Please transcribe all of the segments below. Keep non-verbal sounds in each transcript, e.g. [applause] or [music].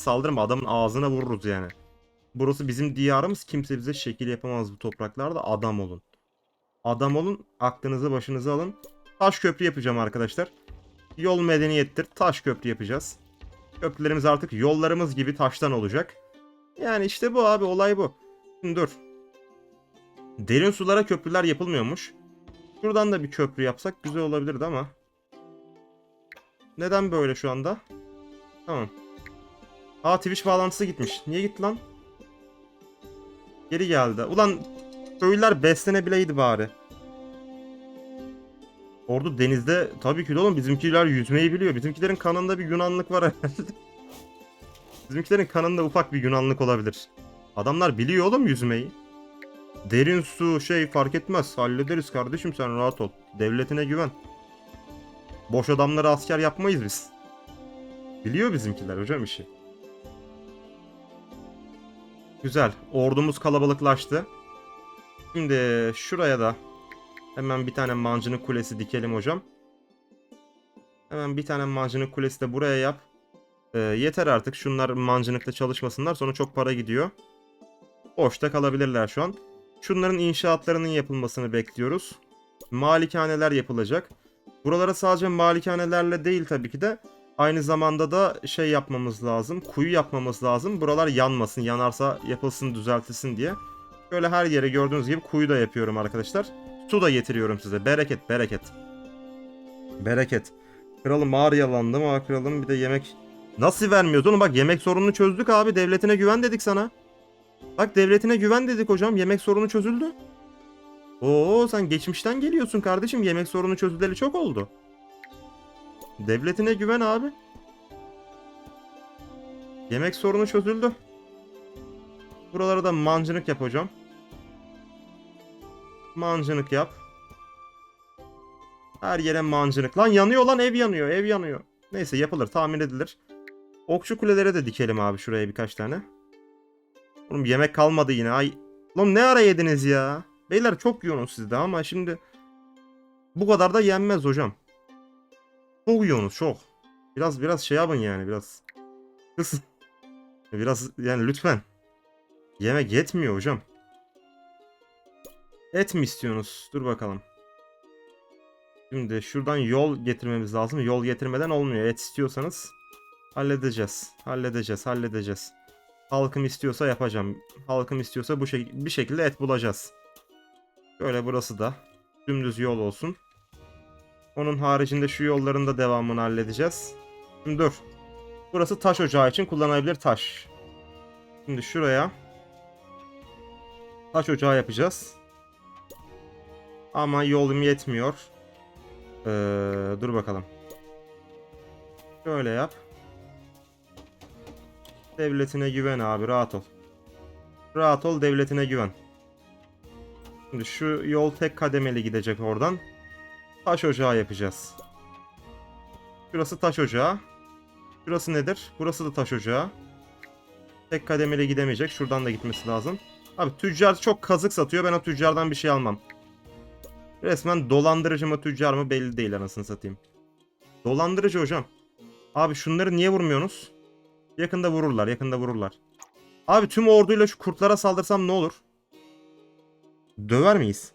saldırma adamın ağzına vururuz yani. Burası bizim diyarımız. Kimse bize şekil yapamaz bu topraklarda. Adam olun. Adam olun. Aklınızı başınıza alın. Taş köprü yapacağım arkadaşlar. Yol medeniyettir. Taş köprü yapacağız. Köprülerimiz artık yollarımız gibi taştan olacak. Yani işte bu abi olay bu. Şimdi dur. Derin sulara köprüler yapılmıyormuş. Şuradan da bir köprü yapsak güzel olabilirdi ama. Neden böyle şu anda? Tamam. Aa Twitch bağlantısı gitmiş. Niye gitti lan? Geri geldi. Ulan köylüler beslenebileydi bari. Ordu denizde tabii ki de oğlum bizimkiler yüzmeyi biliyor. Bizimkilerin kanında bir Yunanlık var herhalde. [laughs] Bizimkilerin kanında ufak bir Yunanlık olabilir. Adamlar biliyor oğlum yüzmeyi. Derin su şey fark etmez. Hallederiz kardeşim sen rahat ol. Devletine güven. Boş adamları asker yapmayız biz. Biliyor bizimkiler hocam işi. Güzel. Ordumuz kalabalıklaştı. Şimdi şuraya da hemen bir tane mancınık kulesi dikelim hocam. Hemen bir tane mancınık kulesi de buraya yap. Ee, yeter artık. Şunlar mancınıkta çalışmasınlar. Sonra çok para gidiyor. Boşta kalabilirler şu an. Şunların inşaatlarının yapılmasını bekliyoruz. Malikaneler yapılacak. Buralara sadece malikanelerle değil tabii ki de aynı zamanda da şey yapmamız lazım. Kuyu yapmamız lazım. Buralar yanmasın. Yanarsa yapılsın düzeltilsin diye. Böyle her yere gördüğünüz gibi kuyu da yapıyorum arkadaşlar. Su da getiriyorum size. Bereket bereket. Bereket. Kralım mağara yalandı mı? Kralım bir de yemek... Nasıl vermiyoruz oğlum bak yemek sorununu çözdük abi. Devletine güven dedik sana. Bak devletine güven dedik hocam. Yemek sorunu çözüldü. Oo sen geçmişten geliyorsun kardeşim. Yemek sorunu çözüleli çok oldu. Devletine güven abi. Yemek sorunu çözüldü. Buralara da mancınık yap hocam. Mancınık yap. Her yere mancınık. Lan yanıyor lan ev yanıyor. Ev yanıyor. Neyse yapılır tahmin edilir. Okçu kulelere de dikelim abi şuraya birkaç tane. Oğlum yemek kalmadı yine. Ay. Lan ne ara yediniz ya? Beyler çok yoğunuz sizde ama şimdi bu kadar da yenmez hocam. Çok çok. Biraz biraz şey yapın yani biraz. Kız. [laughs] Biraz yani lütfen. Yemek yetmiyor hocam. Et mi istiyorsunuz? Dur bakalım. Şimdi şuradan yol getirmemiz lazım. Yol getirmeden olmuyor. Et istiyorsanız halledeceğiz. Halledeceğiz. Halledeceğiz. Halkım istiyorsa yapacağım. Halkım istiyorsa bu şek bir şekilde et bulacağız. Böyle burası da dümdüz yol olsun. Onun haricinde şu yolların da devamını halledeceğiz. Şimdi dur. Burası taş ocağı için kullanılabilir taş. Şimdi şuraya taş ocağı yapacağız. Ama yolum yetmiyor. Ee, dur bakalım. Şöyle yap. Devletine güven abi rahat ol. Rahat ol devletine güven. Şimdi şu yol tek kademeli gidecek oradan. Taş ocağı yapacağız. Şurası taş ocağı. Şurası nedir? Burası da taş ocağı. Tek kademeli gidemeyecek. Şuradan da gitmesi lazım. Abi tüccar çok kazık satıyor. Ben o tüccardan bir şey almam. Resmen dolandırıcı mı tüccar mı belli değil anasını satayım. Dolandırıcı hocam. Abi şunları niye vurmuyorsunuz? Yakında vururlar, yakında vururlar. Abi tüm orduyla şu kurtlara saldırsam ne olur? Döver miyiz?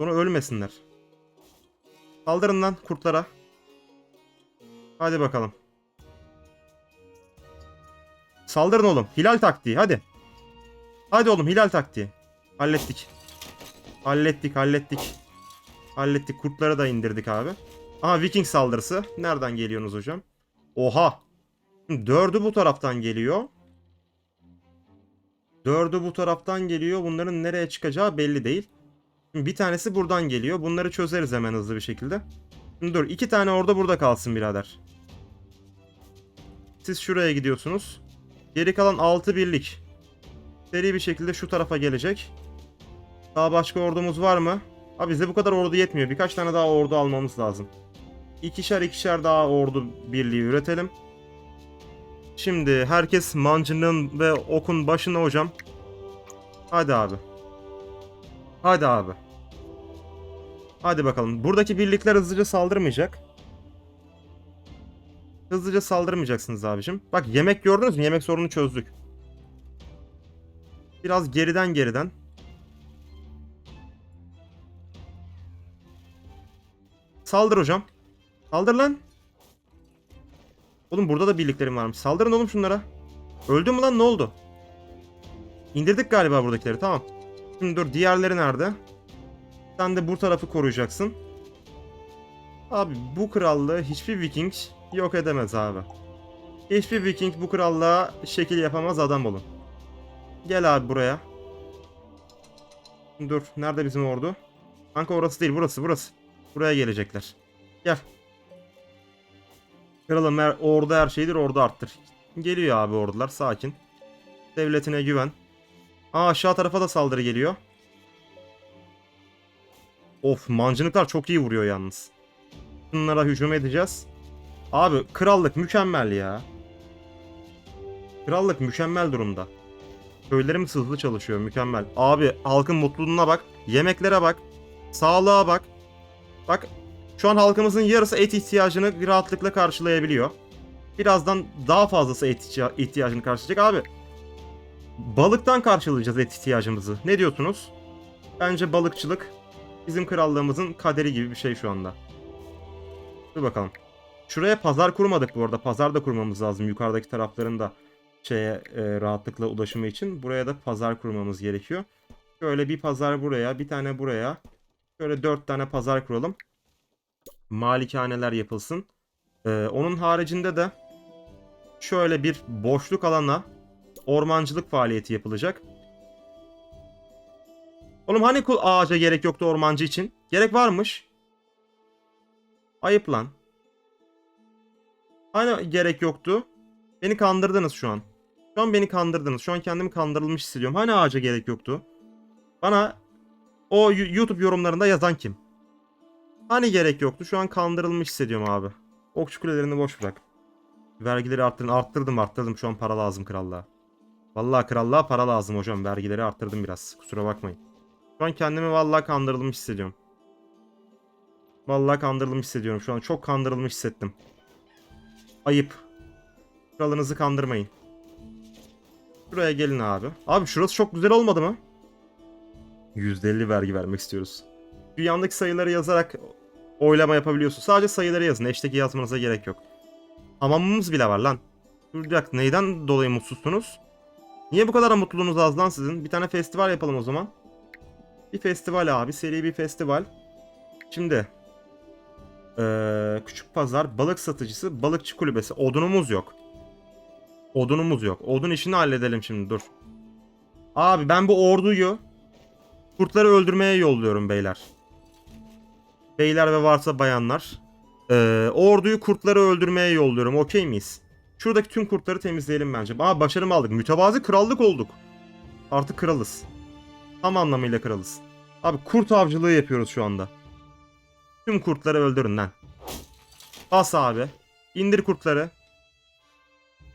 Sonra ölmesinler. Saldırın lan kurtlara. Hadi bakalım. Saldırın oğlum. Hilal taktiği hadi. Hadi oğlum hilal taktiği. Hallettik. Hallettik hallettik. Hallettik. Kurtları da indirdik abi. Aha Viking saldırısı. Nereden geliyorsunuz hocam? Oha. Dördü bu taraftan geliyor. Dördü bu taraftan geliyor. Bunların nereye çıkacağı belli değil. Bir tanesi buradan geliyor. Bunları çözeriz hemen hızlı bir şekilde. Şimdi dur. iki tane orada burada kalsın birader. Siz şuraya gidiyorsunuz. Geri kalan 6 birlik. Seri bir şekilde şu tarafa gelecek. Daha başka ordumuz var mı? Abi bize bu kadar ordu yetmiyor. Birkaç tane daha ordu almamız lazım. İkişer ikişer daha ordu birliği üretelim. Şimdi herkes mancının ve okun başına hocam. Hadi abi. Hadi abi. Hadi bakalım. Buradaki birlikler hızlıca saldırmayacak. Hızlıca saldırmayacaksınız abicim. Bak yemek gördünüz mü? Yemek sorunu çözdük. Biraz geriden geriden. Saldır hocam. Saldır lan. Oğlum burada da birliklerim varmış. Saldırın oğlum şunlara. Öldü mü lan ne oldu? İndirdik galiba buradakileri tamam. Şimdi dur diğerleri nerede? Sen de bu tarafı koruyacaksın. Abi bu krallığı hiçbir viking yok edemez abi. Hiçbir viking bu krallığa şekil yapamaz adam olun. Gel abi buraya. Dur nerede bizim ordu? Kanka orası değil burası burası. Buraya gelecekler. Gel. Kralım her, ordu her şeydir ordu arttır. Geliyor abi ordular sakin. Devletine güven. Aa aşağı tarafa da saldırı geliyor. Of mancınıklar çok iyi vuruyor yalnız. Bunlara hücum edeceğiz. Abi krallık mükemmel ya. Krallık mükemmel durumda. Köylerimiz hızlı çalışıyor mükemmel. Abi halkın mutluluğuna bak. Yemeklere bak. Sağlığa bak. Bak şu an halkımızın yarısı et ihtiyacını rahatlıkla karşılayabiliyor. Birazdan daha fazlası et ihtiya- ihtiyacını karşılayacak abi. Balıktan karşılayacağız et ihtiyacımızı. Ne diyorsunuz? Bence balıkçılık bizim krallığımızın kaderi gibi bir şey şu anda. Dur bakalım. Şuraya pazar kurmadık bu arada. Pazar da kurmamız lazım yukarıdaki taraflarında şeye e, rahatlıkla ulaşımı için. Buraya da pazar kurmamız gerekiyor. Şöyle bir pazar buraya, bir tane buraya. Şöyle dört tane pazar kuralım. Malikaneler yapılsın. Ee, onun haricinde de şöyle bir boşluk alana ormancılık faaliyeti yapılacak. Oğlum hani kul ağaca gerek yoktu ormancı için? Gerek varmış. Ayıp lan. Hani gerek yoktu? Beni kandırdınız şu an. Şu an beni kandırdınız. Şu an kendimi kandırılmış hissediyorum. Hani ağaca gerek yoktu? Bana o YouTube yorumlarında yazan kim? Hani gerek yoktu? Şu an kandırılmış hissediyorum abi. Okçu kulelerini boş bırak. Vergileri arttırın. Arttırdım arttırdım. Şu an para lazım krallığa. Vallahi krallığa para lazım hocam. Vergileri arttırdım biraz. Kusura bakmayın. Şu an kendimi vallahi kandırılmış hissediyorum. Vallahi kandırılmış hissediyorum. Şu an çok kandırılmış hissettim. Ayıp. Kralınızı kandırmayın. Şuraya gelin abi. Abi şurası çok güzel olmadı mı? %50 vergi vermek istiyoruz. Şu yandaki sayıları yazarak oylama yapabiliyorsun. Sadece sayıları yazın. Eşteki yazmanıza gerek yok. Hamamımız bile var lan. Duracak. Neyden dolayı mutsuzsunuz? Niye bu kadar mutluluğunuz az lan sizin? Bir tane festival yapalım o zaman. Bir festival abi. Seri bir festival. Şimdi. Ee, küçük pazar, balık satıcısı, balıkçı kulübesi. Odunumuz yok. Odunumuz yok. Odun işini halledelim şimdi dur. Abi ben bu orduyu kurtları öldürmeye yolluyorum beyler. Beyler ve varsa bayanlar. Ee, orduyu kurtları öldürmeye yolluyorum. Okey miyiz? Şuradaki tüm kurtları temizleyelim bence. Aa başarımı aldık. Mütevazi krallık olduk. Artık kralız. Tam anlamıyla kralız. Abi kurt avcılığı yapıyoruz şu anda. Tüm kurtları öldürün lan. Bas abi. İndir kurtları.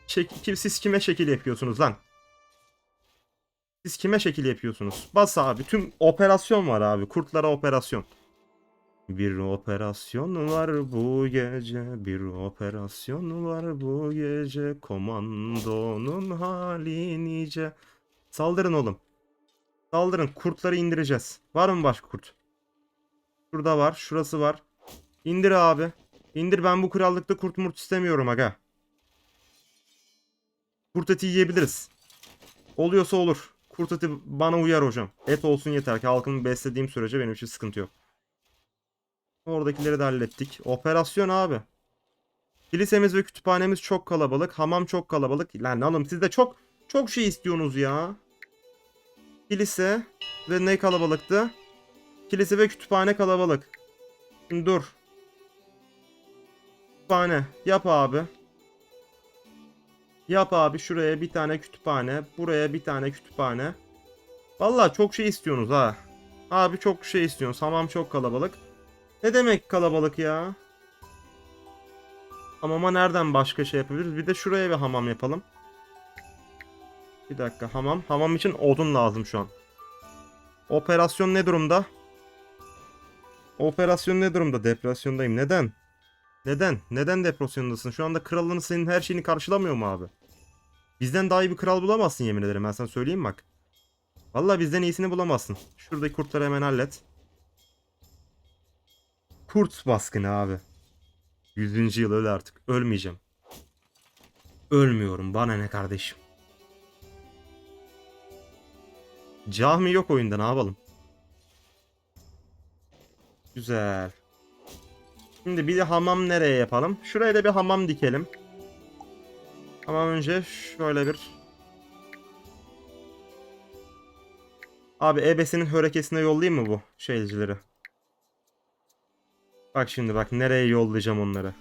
Şek kim, siz kime şekil yapıyorsunuz lan? Siz kime şekil yapıyorsunuz? Bas abi. Tüm operasyon var abi. Kurtlara operasyon. Bir operasyon var bu gece, bir operasyon var bu gece, komandonun hali nice. Saldırın oğlum. Saldırın, kurtları indireceğiz. Var mı başka kurt? Şurada var, şurası var. İndir abi. İndir ben bu krallıkta kurt murt istemiyorum aga. Kurt eti yiyebiliriz. Oluyorsa olur. Kurt eti bana uyar hocam. Et olsun yeter ki halkımı beslediğim sürece benim için sıkıntı yok. Oradakileri de hallettik. Operasyon abi. Kilisemiz ve kütüphanemiz çok kalabalık. Hamam çok kalabalık. Lan oğlum siz de çok çok şey istiyorsunuz ya. Kilise ve ne kalabalıktı? Kilise ve kütüphane kalabalık. Şimdi dur. Kütüphane. Yap abi. Yap abi şuraya bir tane kütüphane. Buraya bir tane kütüphane. Vallahi çok şey istiyorsunuz ha. Abi çok şey istiyorsunuz. Hamam çok kalabalık. Ne demek kalabalık ya? Hamama nereden başka şey yapabiliriz? Bir de şuraya bir hamam yapalım. Bir dakika hamam. Hamam için odun lazım şu an. Operasyon ne durumda? Operasyon ne durumda? Depresyondayım. Neden? Neden? Neden depresyondasın? Şu anda kralın senin her şeyini karşılamıyor mu abi? Bizden daha iyi bir kral bulamazsın yemin ederim ben sana söyleyeyim bak. Vallahi bizden iyisini bulamazsın. Şuradaki kurtları hemen hallet. Kurt baskını abi. 100. yıl öyle artık. Ölmeyeceğim. Ölmüyorum. Bana ne kardeşim. Cami yok oyunda ne yapalım? Güzel. Şimdi bir de hamam nereye yapalım? Şuraya da bir hamam dikelim. Ama önce şöyle bir... Abi ebesinin hörekesine yollayayım mı bu şeycileri? Bak şimdi bak nereye yollayacağım onları.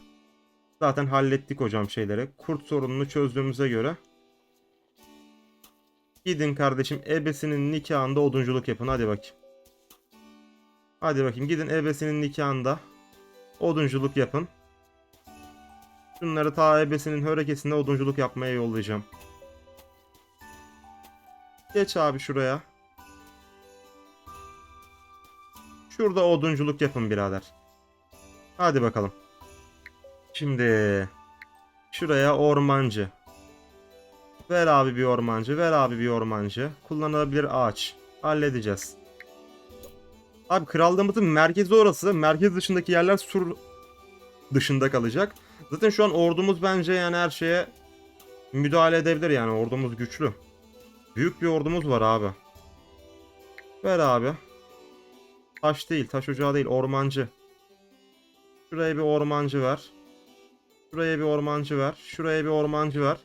Zaten hallettik hocam şeyleri. Kurt sorununu çözdüğümüze göre. Gidin kardeşim ebesinin nikahında odunculuk yapın hadi bakayım. Hadi bakayım gidin ebesinin nikahında odunculuk yapın. Şunları ta ebesinin hörekesinde odunculuk yapmaya yollayacağım. Geç abi şuraya. Şurada odunculuk yapın birader. Hadi bakalım. Şimdi şuraya ormancı. Ver abi bir ormancı, ver abi bir ormancı. Kullanılabilir ağaç. Halledeceğiz. Abi krallığımızın merkezi orası. Merkez dışındaki yerler sur dışında kalacak. Zaten şu an ordumuz bence yani her şeye müdahale edebilir yani ordumuz güçlü. Büyük bir ordumuz var abi. Ver abi. Taş değil, taş ocağı değil, ormancı. Şuraya bir ormancı ver. Şuraya bir ormancı ver. Şuraya bir ormancı ver.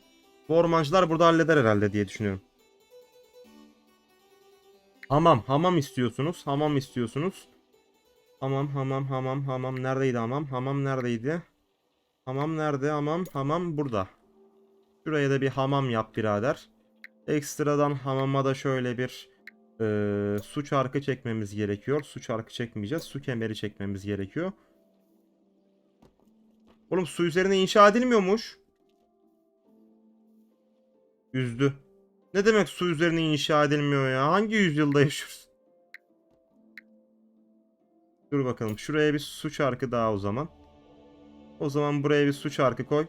Bu ormancılar burada halleder herhalde diye düşünüyorum. Hamam, hamam istiyorsunuz. Hamam istiyorsunuz. Hamam, hamam, hamam, hamam. Neredeydi hamam? Hamam neredeydi? Hamam nerede? Hamam, hamam burada. Şuraya da bir hamam yap birader. Ekstradan hamama da şöyle bir eee, su çarkı çekmemiz gerekiyor. Su çarkı çekmeyeceğiz. Su kemeri çekmemiz gerekiyor. Oğlum su üzerine inşa edilmiyormuş. Üzdü. Ne demek su üzerine inşa edilmiyor ya? Hangi yüzyılda yaşıyoruz? Dur bakalım. Şuraya bir su çarkı daha o zaman. O zaman buraya bir su çarkı koy.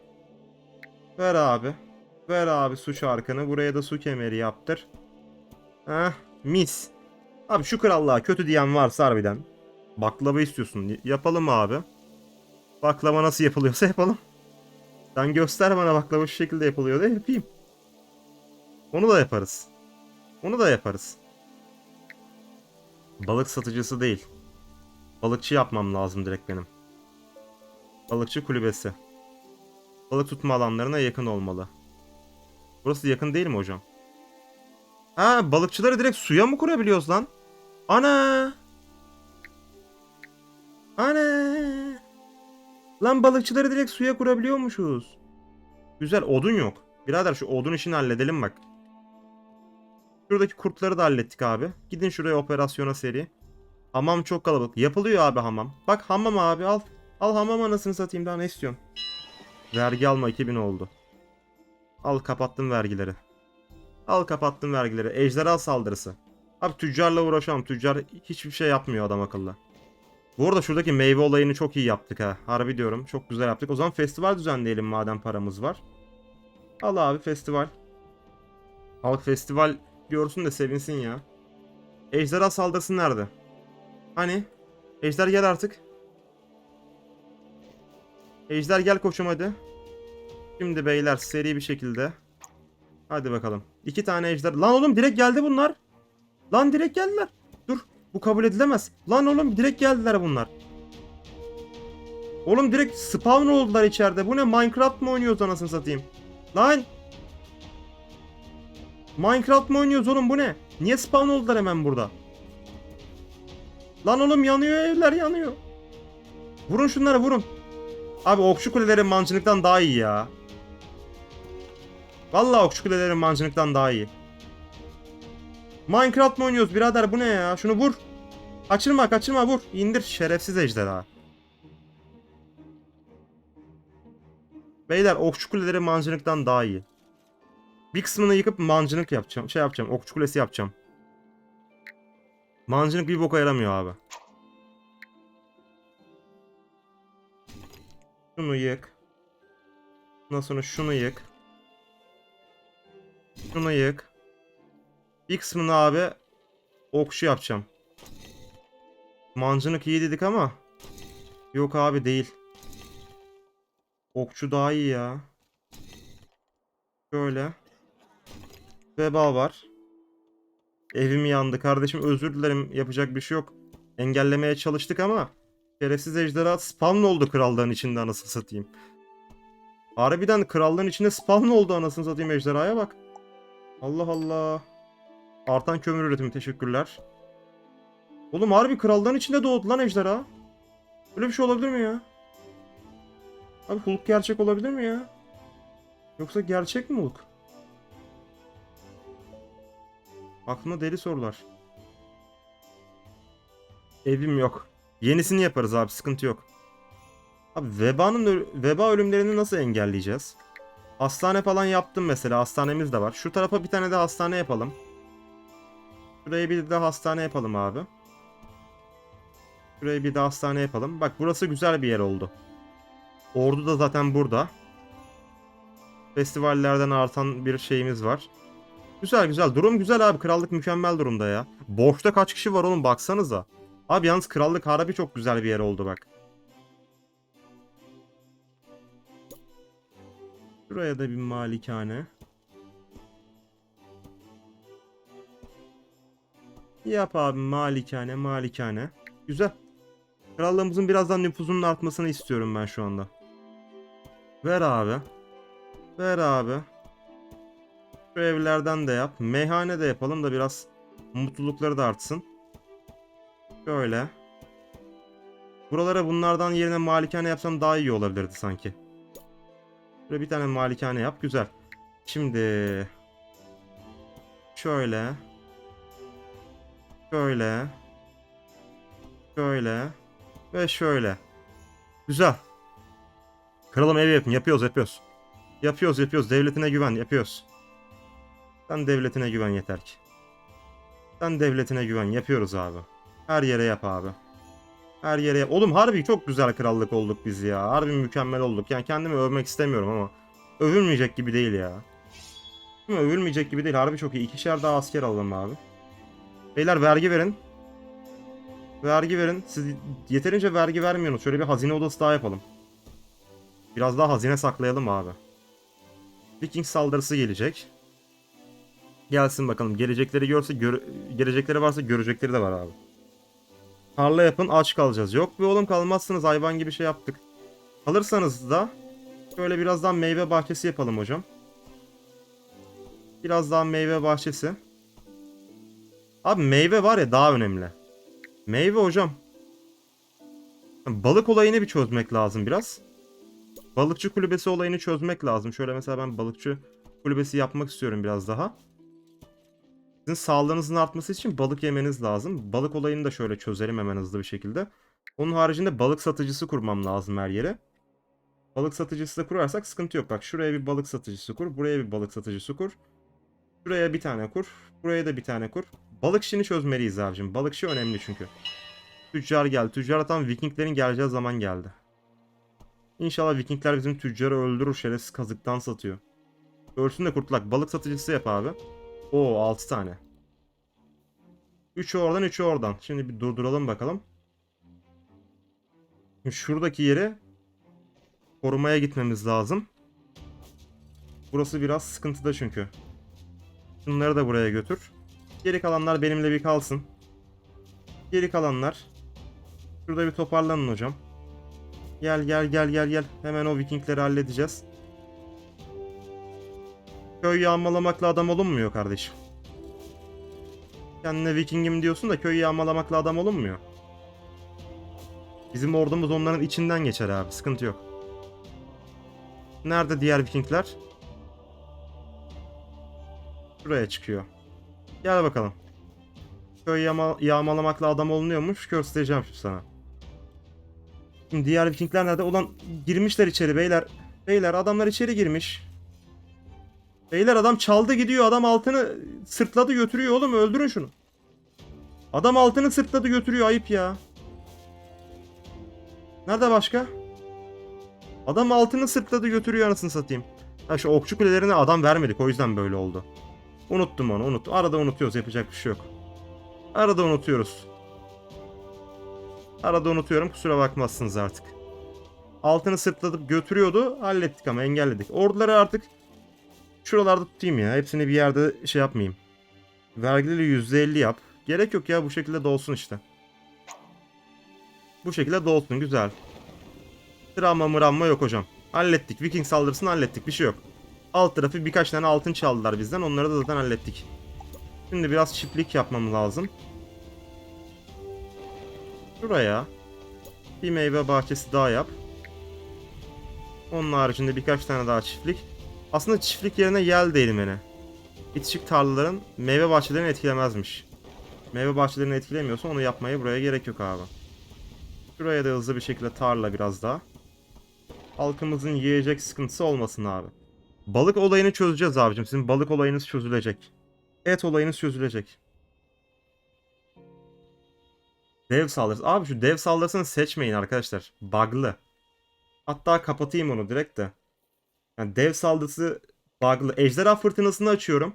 Ver abi. Ver abi su çarkını. Buraya da su kemeri yaptır. Heh, mis. Abi şu krallığa kötü diyen varsa harbiden. Baklava istiyorsun. Yapalım abi. Baklava nasıl yapılıyorsa yapalım. Sen göster bana baklava şu şekilde yapılıyor da yapayım. Onu da yaparız. Onu da yaparız. Balık satıcısı değil. Balıkçı yapmam lazım direkt benim. Balıkçı kulübesi. Balık tutma alanlarına yakın olmalı. Burası yakın değil mi hocam? Ha balıkçıları direkt suya mı kurabiliyoruz lan? Ana! Ana! Lan balıkçıları direkt suya kurabiliyormuşuz. Güzel odun yok. Birader şu odun işini halledelim bak. Şuradaki kurtları da hallettik abi. Gidin şuraya operasyona seri. Hamam çok kalabalık. Yapılıyor abi hamam. Bak hamam abi al. Al hamam anasını satayım daha ne istiyorsun? Vergi alma 2000 oldu. Al kapattım vergileri. Al kapattım vergileri. Ejderha saldırısı. Abi tüccarla uğraşamam. Tüccar hiçbir şey yapmıyor adam akıllı. Bu arada şuradaki meyve olayını çok iyi yaptık ha. Harbi diyorum. Çok güzel yaptık. O zaman festival düzenleyelim madem paramız var. Al abi festival. Halk festival görsün de sevinsin ya. Ejderha saldırısı nerede? Hani? Ejder gel artık. Ejder gel koçum hadi. Şimdi beyler seri bir şekilde. Hadi bakalım. İki tane ejder. Lan oğlum direkt geldi bunlar. Lan direkt geldiler. Bu kabul edilemez. Lan oğlum direkt geldiler bunlar. Oğlum direkt spawn oldular içeride. Bu ne Minecraft mı oynuyoruz anasını satayım? Lan. Minecraft mı oynuyoruz oğlum bu ne? Niye spawn oldular hemen burada? Lan oğlum yanıyor evler yanıyor. Vurun şunları vurun. Abi okçu kuleleri mancınıktan daha iyi ya. Vallahi okçu kuleleri mancınıktan daha iyi. Minecraft mı oynuyoruz birader bu ne ya? Şunu vur. Kaçırma kaçırma vur. İndir şerefsiz ejderha. Beyler okçu kuleleri mancınıktan daha iyi. Bir kısmını yıkıp mancınık yapacağım. Şey yapacağım. Okçu kulesi yapacağım. Mancınık bir boka yaramıyor abi. Şunu yık. Ondan sonra şunu yık. Şunu yık. Bir kısmını abi okçu yapacağım. Mancınık iyi dedik ama yok abi değil. Okçu daha iyi ya. Şöyle. Veba var. Evim yandı. Kardeşim özür dilerim. Yapacak bir şey yok. Engellemeye çalıştık ama şerefsiz ejderha spawn oldu krallığın içinde anasını satayım. Harbiden krallığın içinde spawn oldu anasını satayım ejderhaya bak. Allah Allah. Artan kömür üretimi teşekkürler. Oğlum harbi krallığın içinde doğdu lan ejderha. Böyle bir şey olabilir mi ya? Abi Hulk gerçek olabilir mi ya? Yoksa gerçek mi Hulk? Aklıma deli sorular. Evim yok. Yenisini yaparız abi sıkıntı yok. Abi vebanın veba ölümlerini nasıl engelleyeceğiz? Hastane falan yaptım mesela. Hastanemiz de var. Şu tarafa bir tane de hastane yapalım. Şuraya bir de hastane yapalım abi. Şuraya bir de hastane yapalım. Bak burası güzel bir yer oldu. Ordu da zaten burada. Festivallerden artan bir şeyimiz var. Güzel güzel. Durum güzel abi. Krallık mükemmel durumda ya. Borçta kaç kişi var oğlum baksanıza. Abi yalnız krallık harbi çok güzel bir yer oldu bak. Şuraya da bir malikane. Yap abi malikane malikane. Güzel. Krallığımızın birazdan nüfuzunun artmasını istiyorum ben şu anda. Ver abi. Ver abi. Şu evlerden de yap. Meyhane de yapalım da biraz mutlulukları da artsın. Şöyle. Buralara bunlardan yerine malikane yapsam daha iyi olabilirdi sanki. Böyle bir tane malikane yap. Güzel. Şimdi şöyle şöyle şöyle ve şöyle. Güzel. Kralım ev yapın. Yapıyoruz yapıyoruz. Yapıyoruz yapıyoruz. Devletine güven yapıyoruz. Sen devletine güven yeter ki. Sen devletine güven yapıyoruz abi. Her yere yap abi. Her yere yap. Oğlum harbi çok güzel krallık olduk biz ya. Harbi mükemmel olduk. Yani kendimi övmek istemiyorum ama övülmeyecek gibi değil ya. Değil mi? Övülmeyecek gibi değil. Harbi çok iyi. İkişer daha asker alalım abi. Beyler vergi verin. Vergi verin. Siz yeterince vergi vermiyorsunuz. Şöyle bir hazine odası daha yapalım. Biraz daha hazine saklayalım abi. Viking saldırısı gelecek. Gelsin bakalım. Gelecekleri görse gör- gelecekleri varsa görecekleri de var abi. Tarla yapın aç kalacağız. Yok be oğlum kalmazsınız hayvan gibi şey yaptık. Kalırsanız da şöyle biraz daha meyve bahçesi yapalım hocam. Biraz daha meyve bahçesi. Abi meyve var ya daha önemli. Meyve hocam. Balık olayını bir çözmek lazım biraz. Balıkçı kulübesi olayını çözmek lazım. Şöyle mesela ben balıkçı kulübesi yapmak istiyorum biraz daha. Sizin sağlığınızın artması için balık yemeniz lazım. Balık olayını da şöyle çözelim hemen hızlı bir şekilde. Onun haricinde balık satıcısı kurmam lazım her yere. Balık satıcısı da kurarsak sıkıntı yok. Bak şuraya bir balık satıcısı kur. Buraya bir balık satıcısı kur. Şuraya bir tane kur. Buraya da bir tane kur. Balık işini çözmeliyiz abicim. Balıkçı önemli çünkü. Tüccar geldi. Tüccar tam Vikinglerin geleceği zaman geldi. İnşallah Vikingler bizim tüccarı öldürür şerefsiz kazıktan satıyor. Ölsün de kurtulak. Balık satıcısı yap abi. Oo 6 tane. 3'ü oradan 3'ü oradan. Şimdi bir durduralım bakalım. Şuradaki yere korumaya gitmemiz lazım. Burası biraz sıkıntıda çünkü. Şunları da buraya götür. Geri kalanlar benimle bir kalsın. Geri kalanlar. Şurada bir toparlanın hocam. Gel gel gel gel gel. Hemen o vikingleri halledeceğiz. Köy yağmalamakla adam olunmuyor kardeşim. Kendine vikingim diyorsun da köy yağmalamakla adam olunmuyor. Bizim ordumuz onların içinden geçer abi. Sıkıntı yok. Nerede diğer vikingler? Şuraya çıkıyor. Gel bakalım. Köy yağma yağmalamakla adam olunuyormuş. Göstereceğim şimdi sana. Şimdi diğer vikingler nerede? Ulan girmişler içeri beyler. Beyler adamlar içeri girmiş. Beyler adam çaldı gidiyor. Adam altını sırtladı götürüyor oğlum. Öldürün şunu. Adam altını sırtladı götürüyor. Ayıp ya. Nerede başka? Adam altını sırtladı götürüyor anasını satayım. Ha şu okçu kulelerine adam vermedik o yüzden böyle oldu. Unuttum onu unut. Arada unutuyoruz yapacak bir şey yok. Arada unutuyoruz. Arada unutuyorum kusura bakmazsınız artık. Altını sırtladıp götürüyordu hallettik ama engelledik. Orduları artık şuralarda tutayım ya. Hepsini bir yerde şey yapmayayım. Vergileri %50 yap. Gerek yok ya bu şekilde dolsun işte. Bu şekilde dolsun güzel. Travma mıramma yok hocam. Hallettik. Viking saldırısını hallettik. Bir şey yok. Alt tarafı birkaç tane altın çaldılar bizden. Onları da zaten hallettik. Şimdi biraz çiftlik yapmam lazım. Şuraya bir meyve bahçesi daha yap. Onun haricinde birkaç tane daha çiftlik. Aslında çiftlik yerine yel değirmeni. Bitişik tarlaların meyve bahçelerini etkilemezmiş. Meyve bahçelerini etkilemiyorsa onu yapmaya buraya gerek yok abi. Şuraya da hızlı bir şekilde tarla biraz daha. Halkımızın yiyecek sıkıntısı olmasın abi. Balık olayını çözeceğiz abicim. Sizin balık olayınız çözülecek. Et olayınız çözülecek. Dev saldırısı. Abi şu dev saldırısını seçmeyin arkadaşlar. Bug'lı. Hatta kapatayım onu direkt de. Yani dev saldırısı bug'lı. Ejderha fırtınasını açıyorum.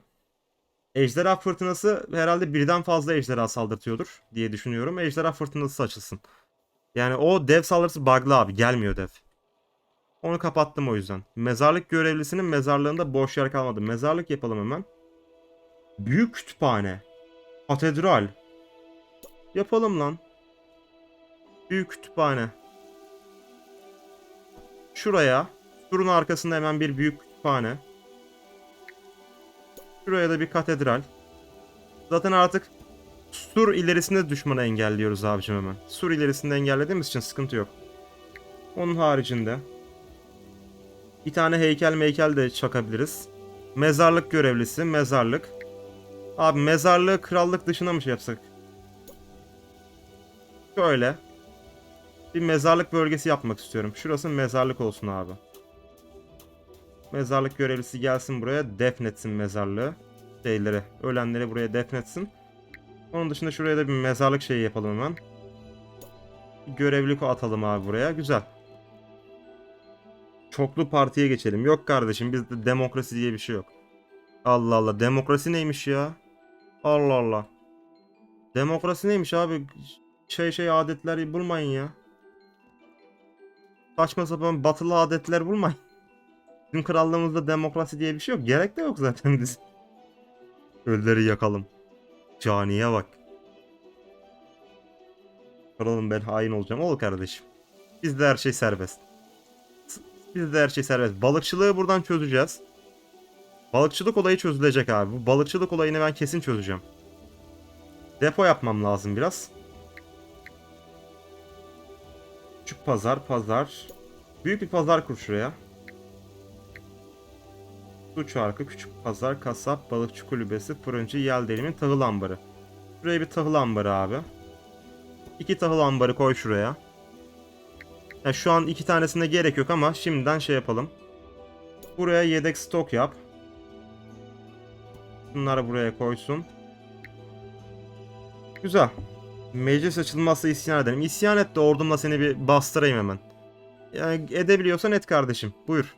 Ejderha fırtınası herhalde birden fazla ejderha saldırtıyordur diye düşünüyorum. Ejderha fırtınası açılsın. Yani o dev saldırısı bug'lı abi. Gelmiyor dev. Onu kapattım o yüzden. Mezarlık görevlisinin mezarlığında boş yer kalmadı. Mezarlık yapalım hemen. Büyük kütüphane. Katedral. Yapalım lan. Büyük kütüphane. Şuraya. Surun arkasında hemen bir büyük kütüphane. Şuraya da bir katedral. Zaten artık sur ilerisinde düşmanı engelliyoruz abicim hemen. Sur ilerisinde engellediğimiz için sıkıntı yok. Onun haricinde bir tane heykel meykel de çakabiliriz. Mezarlık görevlisi, mezarlık. Abi mezarlığı krallık dışına mı şey yapsak? Şöyle. Bir mezarlık bölgesi yapmak istiyorum. Şurası mezarlık olsun abi. Mezarlık görevlisi gelsin buraya defnetsin mezarlığı. Şeyleri, ölenleri buraya defnetsin. Onun dışında şuraya da bir mezarlık şeyi yapalım hemen. Bir görevlik atalım abi buraya. Güzel. Çoklu partiye geçelim. Yok kardeşim bizde demokrasi diye bir şey yok. Allah Allah demokrasi neymiş ya? Allah Allah. Demokrasi neymiş abi? Şey şey adetler bulmayın ya. Saçma sapan batılı adetler bulmayın. Bizim krallığımızda demokrasi diye bir şey yok. Gerek de yok zaten biz. Ölüleri yakalım. Caniye bak. Kralım ben hain olacağım. Ol kardeşim. Bizde her şey serbest. Bizde her şey serbest. Balıkçılığı buradan çözeceğiz. Balıkçılık olayı çözülecek abi. Bu balıkçılık olayını ben kesin çözeceğim. Depo yapmam lazım biraz. Küçük pazar, pazar. Büyük bir pazar kur şuraya. Su çarkı, küçük pazar, kasap, balıkçı kulübesi, fırıncı, yel delimi, tahıl ambarı. Şuraya bir tahıl ambarı abi. İki tahıl ambarı koy şuraya. Ya şu an iki tanesine gerek yok ama şimdiden şey yapalım. Buraya yedek stok yap. Bunları buraya koysun. Güzel. Meclis açılmazsa isyan edelim. İsyan et de ordumla seni bir bastırayım hemen. Yani edebiliyorsan et kardeşim. Buyur.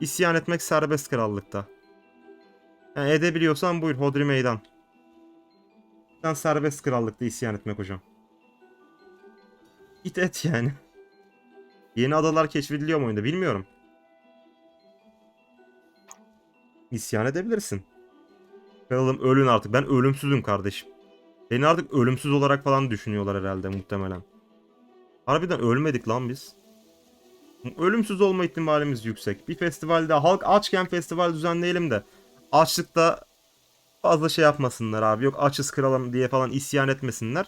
İsyan etmek serbest krallıkta. Yani edebiliyorsan buyur Hodri meydan. Sen serbest krallıkta isyan etmek hocam. Git et yani. Yeni adalar keşfediliyor mu oyunda bilmiyorum. İsyan edebilirsin. Kralım ölün artık. Ben ölümsüzüm kardeşim. Beni artık ölümsüz olarak falan düşünüyorlar herhalde muhtemelen. Harbiden ölmedik lan biz. Ölümsüz olma ihtimalimiz yüksek. Bir festivalde halk açken festival düzenleyelim de açlıkta fazla şey yapmasınlar abi. Yok açız kralım diye falan isyan etmesinler.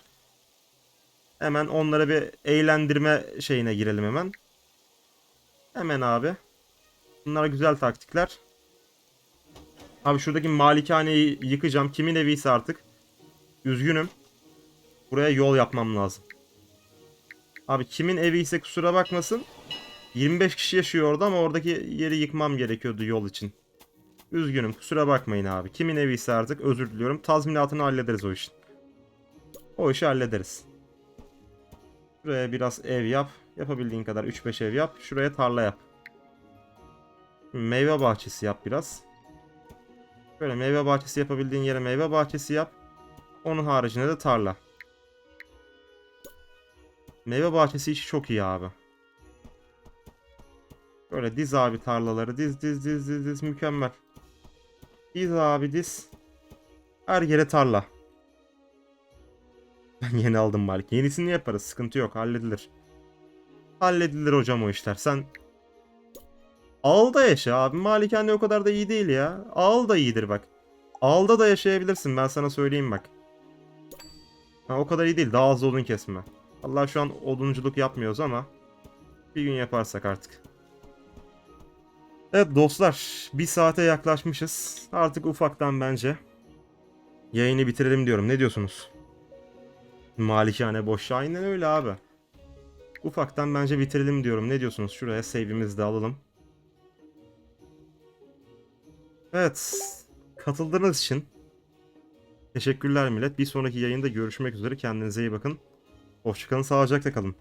Hemen onlara bir eğlendirme şeyine girelim hemen. Hemen abi. Bunlar güzel taktikler. Abi şuradaki malikaneyi yıkacağım. Kimin eviyse artık. Üzgünüm. Buraya yol yapmam lazım. Abi kimin evi ise kusura bakmasın. 25 kişi yaşıyor orada ama oradaki yeri yıkmam gerekiyordu yol için. Üzgünüm kusura bakmayın abi. Kimin evi ise artık özür diliyorum. Tazminatını hallederiz o işin. O işi hallederiz. Buraya biraz ev yap. Yapabildiğin kadar 3-5 ev yap. Şuraya tarla yap. Meyve bahçesi yap biraz. Böyle meyve bahçesi yapabildiğin yere meyve bahçesi yap. Onun haricinde de tarla. Meyve bahçesi işi çok iyi abi. Böyle diz abi tarlaları. Diz diz diz diz diz mükemmel. Diz abi diz. Her yere tarla. Ben yeni aldım Malik. Yenisini yaparız. Sıkıntı yok. Halledilir. Halledilir hocam o işler. Sen Ağılda yaşa abi. Malikane o kadar da iyi değil ya. Ağıl da iyidir bak. Ağılda da yaşayabilirsin. Ben sana söyleyeyim bak. Ha, o kadar iyi değil. Daha az odun kesme. Allah şu an odunculuk yapmıyoruz ama bir gün yaparsak artık. Evet dostlar, bir saate yaklaşmışız. Artık ufaktan bence yayını bitirelim diyorum. Ne diyorsunuz? Malikane boş. Aynen öyle abi. Ufaktan bence bitirelim diyorum. Ne diyorsunuz? Şuraya save'imizi de alalım. Evet. Katıldığınız için teşekkürler millet. Bir sonraki yayında görüşmek üzere. Kendinize iyi bakın. Hoşçakalın. Sağlıcakla kalın.